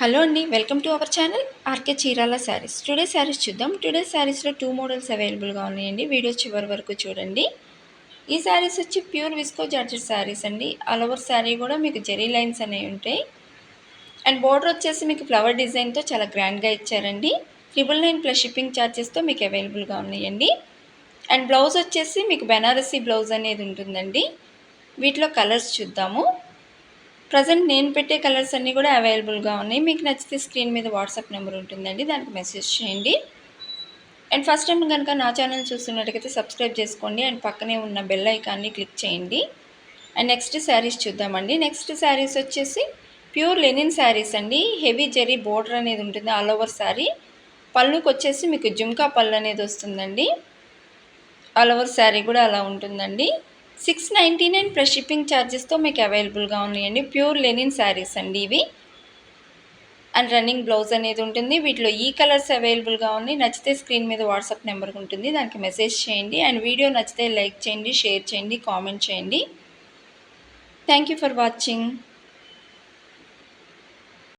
Hello అండి welcome to our channel RK Chirala saris. Today saris చూద్దాం. Today శారీస్లో two models అవైలబుల్గా ఉన్నాయండి. వీడియో చివరి వరకు చూడండి. ఈ శారీస్ వచ్చి ప్యూర్ విస్కో జార్జెట్ శారీస్ అండి. ఆల్ ఓవర్ శారీ కూడా మీకు జెరీ లైన్స్ అనేవి ఉంటాయి. అండ్ బోర్డర్ వచ్చేసి మీకు ఫ్లవర్ డిజైన్తో చాలా గ్రాండ్గా ఇచ్చారండి. ట్రిపుల్ నైన్ ప్లస్ షిప్పింగ్ ఛార్జెస్తో మీకు అవైలబుల్గా ఉన్నాయండి. అండ్ బ్లౌజ్ వచ్చేసి మీకు బెనారసీ బ్లౌజ్ అనేది ఉంటుందండి. వీటిలో కలర్స్ చూద్దాము. ప్రజెంట్ నేను పెట్టే కలర్స్ అన్నీ కూడా అవైలబుల్గా ఉన్నాయి. మీకు నచ్చితే స్క్రీన్ మీద వాట్సాప్ నెంబర్ ఉంటుందండి. దానికి మెసేజ్ చేయండి. అండ్ ఫస్ట్ టైం కనుక నా ఛానల్ చూస్తున్నట్టుకైతే సబ్స్క్రైబ్ చేసుకోండి. అండ్ పక్కనే ఉన్న బెల్ ఐకాన్ని క్లిక్ చేయండి. అండ్ నెక్స్ట్ శారీస్ చూద్దామండి. నెక్స్ట్ శారీస్ వచ్చేసి ప్యూర్ లెనిన్ శారీస్ అండి. హెవీ జెరీ బోర్డర్ అనేది ఉంటుంది. All over sari. పళ్ళుకి వచ్చేసి మీకు జుమ్కా పళ్ళు అనేది వస్తుందండి. ఆల్ ఓవర్ శారీ కూడా అలా ఉంటుందండి. Six ninety nine plus shipping ఛార్జెస్తో మీకు అవైలబుల్గా ఉన్నాయండి. ప్యూర్ లెనిన్ శారీస్ అండి ఇవి. అండ్ రన్నింగ్ బ్లౌజ్ అనేది ఉంటుంది. వీటిలో ఈ కలర్స్ అవైలబుల్గా ఉన్నాయి. నచ్చితే స్క్రీన్ మీద వాట్సాప్ నెంబర్ ఉంటుంది. దానికి మెసేజ్ చేయండి. అండ్ వీడియో నచ్చితే లైక్ చేయండి షేర్ చేయండి కామెంట్ చేయండి. Thank you for watching.